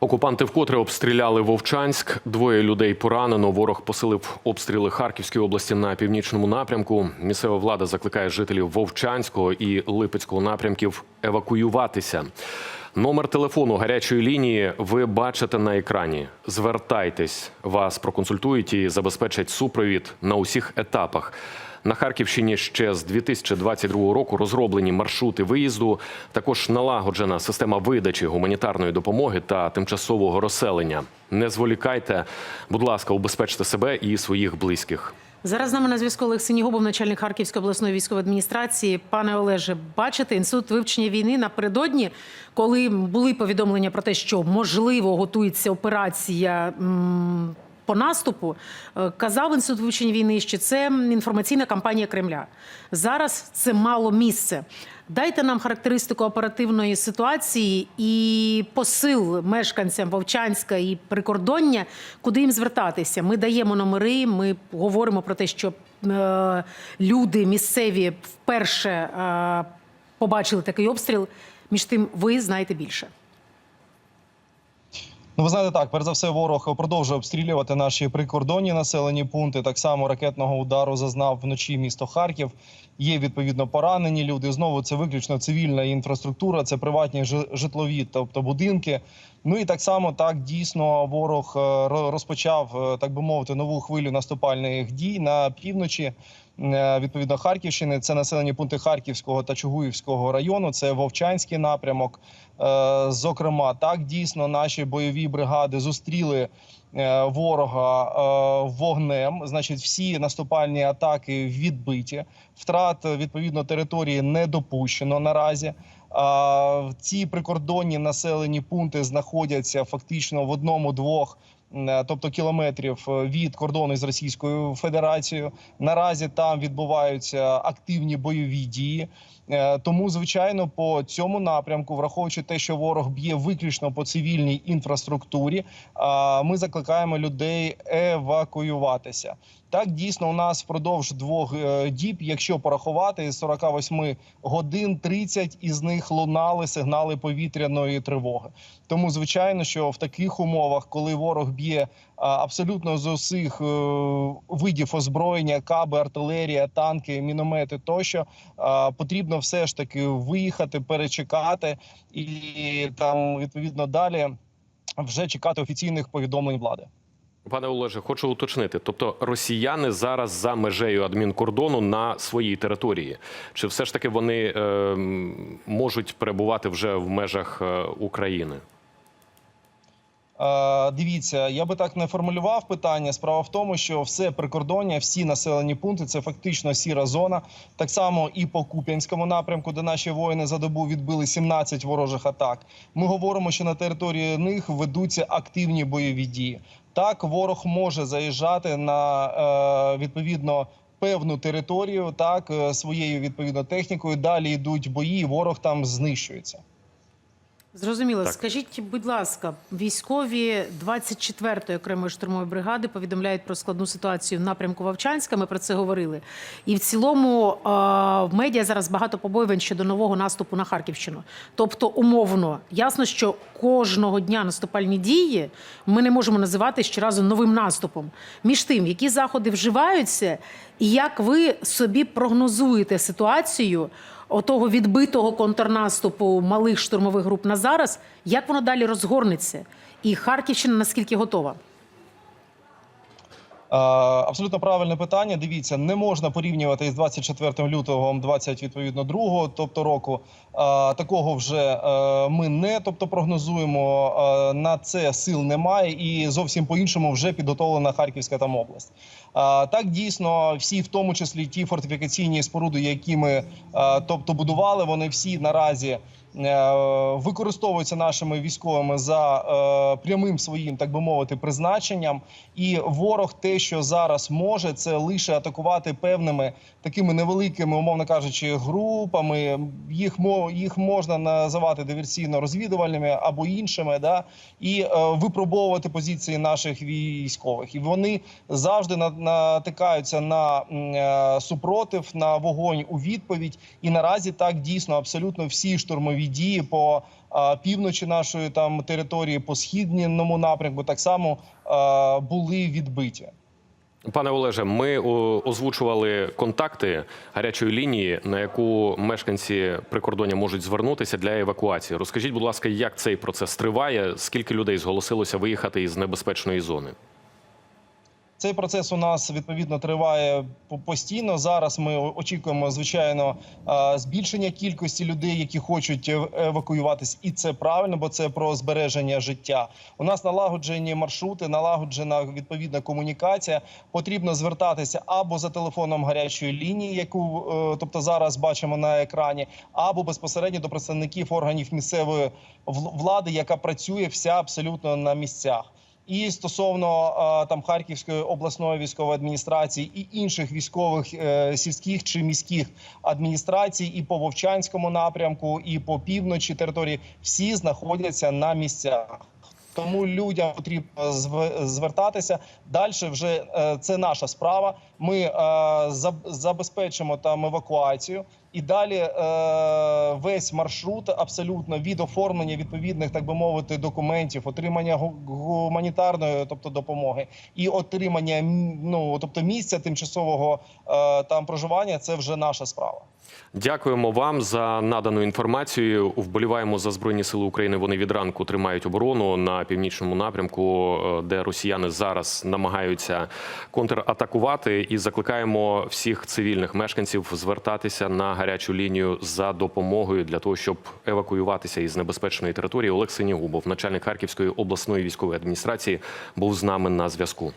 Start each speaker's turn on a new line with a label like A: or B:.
A: Окупанти вкотре обстріляли Вовчанськ. Двоє людей поранено. Ворог посилив обстріли Харківської області на північному напрямку. Місцева влада закликає жителів Вовчанського і Липецького напрямків евакуюватися. Номер телефону гарячої лінії ви бачите на екрані. Звертайтесь, вас проконсультують і забезпечать супровід на усіх етапах. На Харківщині ще з 2022 року розроблені маршрути виїзду. Також налагоджена система видачі гуманітарної допомоги та тимчасового розселення. Не зволікайте, будь ласка, убезпечте себе і своїх близьких.
B: Зараз з нами на зв'язку Олег Синігубов, начальник Харківської обласної військової адміністрації. Пане Олеже, бачите інститут вивчення війни напередодні, коли були повідомлення про те, що можливо готується операція. м, По наступу е, казав інститут вивчення війни, що це інформаційна кампанія Кремля. Зараз це мало місце. Дайте нам характеристику оперативної ситуації і посил мешканцям Вовчанська і прикордоння, куди їм звертатися. Ми даємо номери. Ми говоримо про те, що е, люди місцеві вперше е, побачили такий обстріл. Між тим, ви знаєте більше.
C: Ну, ви знаєте, так, перш за все, ворог продовжує обстрілювати наші прикордонні населені пункти. Так само ракетного удару зазнав вночі місто Харків. Є відповідно поранені люди. Знову це виключно цивільна інфраструктура, це приватні жи- житлові, тобто будинки. Ну і так само так дійсно ворог е, ро- розпочав, е, так би мовити, нову хвилю наступальних дій на півночі. Е, Відповідно, Харківщини це населені пункти Харківського та Чугуївського району. Це Вовчанський напрямок. Е, Зокрема, так дійсно наші бойові бригади зустріли е, ворога вогнем. Значить, всі наступальні атаки відбиті. Втрат відповідно території не допущено наразі. Ці прикордонні населені пункти знаходяться фактично в одному-двох. Е, Тобто кілометрів е, від кордону з Російською Федерацією наразі там відбуваються активні бойові дії. Е, Тому, звичайно, по цьому напрямку, враховуючи те, що ворог б'є виключно по цивільній інфраструктурі, ми закликаємо людей евакуюватися. Так, дійсно, у нас впродовж двох діб, якщо порахувати з 48 годин, 30 із них лунали сигнали повітряної тривоги. Тому, звичайно, що в таких умовах, коли ворог б'є а, абсолютно з усіх е, видів озброєння, каби, артилерія, танки, міномети тощо, потрібно все ж таки виїхати, перечекати і там відповідно далі вже чекати офіційних повідомлень влади.
A: Пане Олеже, хочу уточнити. Тобто росіяни зараз за межею адмінкордону на своїй території. Чи все ж таки вони е, можуть перебувати вже в межах е, України?
C: Е, Дивіться, я би так не формулював питання. Справа в тому, що все прикордоння, всі населені пункти це фактично сіра зона. Так само і по Куп'янському напрямку, де наші воїни за добу відбили 17 ворожих атак. Ми говоримо, що на території них ведуться активні бойові дії. Так, ворог може заїжджати на е, відповідно. Певну територію так е, своєю відповідно технікою. Далі йдуть бої, ворог там знищується.
B: Зрозуміло.
A: Так.
B: Скажіть, будь ласка, військові 24-ї окремої штурмової бригади повідомляють про складну ситуацію в напрямку Вовчанська. Ми про це говорили. І в цілому в медіа зараз багато побоювань щодо нового наступу на Харківщину. Тобто, умовно, ясно, що кожного дня наступальні дії ми не можемо називати щоразу новим наступом. Між тим, які заходи вживаються, і як ви собі прогнозуєте ситуацію? Отого відбитого контрнаступу малих штурмових груп на зараз, як воно далі розгорнеться? І Харківщина наскільки готова?
C: Е, Абсолютно правильне питання. Дивіться, не можна порівнювати із 24 лютого 20, відповідно другого, тобто року. Е, Такого вже е, ми не тобто прогнозуємо. На це сил немає, і зовсім по іншому вже підготовлена Харківська там область. Так дійсно, всі, в тому числі ті фортифікаційні споруди, які ми тобто будували, вони всі наразі. Е, Використовуються нашими військовими за е, прямим своїм, так би мовити, призначенням, і ворог те, що зараз може, це лише атакувати певними такими невеликими, умовно кажучи, групами. Їх їх можна називати диверсійно-розвідувальними або іншими, да і е, випробовувати позиції наших військових. І вони завжди на- натикаються на супротив, на вогонь у відповідь. І наразі так дійсно абсолютно всі штурмові дії по півночі нашої там території, по східному напрямку, так само були відбиті.
A: Пане Олеже, ми озвучували контакти гарячої лінії, на яку мешканці прикордоння можуть звернутися для евакуації. Розкажіть, будь ласка, як цей процес триває? Скільки людей зголосилося виїхати із небезпечної зони?
C: Цей процес у нас відповідно триває постійно. Зараз ми очікуємо звичайно збільшення кількості людей, які хочуть ев- евакуюватись, і це правильно, бо це про збереження життя. У нас налагоджені маршрути, налагоджена відповідна комунікація. Потрібно звертатися або за телефоном гарячої лінії, яку е, тобто зараз бачимо на екрані, або безпосередньо до представників органів місцевої влади, яка працює вся абсолютно на місцях. І стосовно е, там Харківської обласної військової адміністрації і інших військових е, сільських чи міських адміністрацій, і по Вовчанському напрямку, і по півночі території, всі знаходяться на місцях. Тому людям потрібно зв- звертатися. Далі вже е, це наша справа. Ми забезпечимо там евакуацію. І далі весь маршрут абсолютно від оформлення відповідних, так би мовити, документів, отримання гу- гуманітарної, тобто допомоги, і отримання ну тобто місця тимчасового е, там проживання. Це вже наша справа.
A: Дякуємо вам за надану інформацію. Вболіваємо за збройні сили України. Вони від ранку тримають оборону на північному напрямку, е, де росіяни зараз намагаються контратакувати. І закликаємо всіх цивільних мешканців звертатися на гарячу лінію за допомогою для того, щоб евакуюватися із небезпечної території. Олексій Нігубов, начальник Харківської обласної військової адміністрації, був з нами на зв'язку.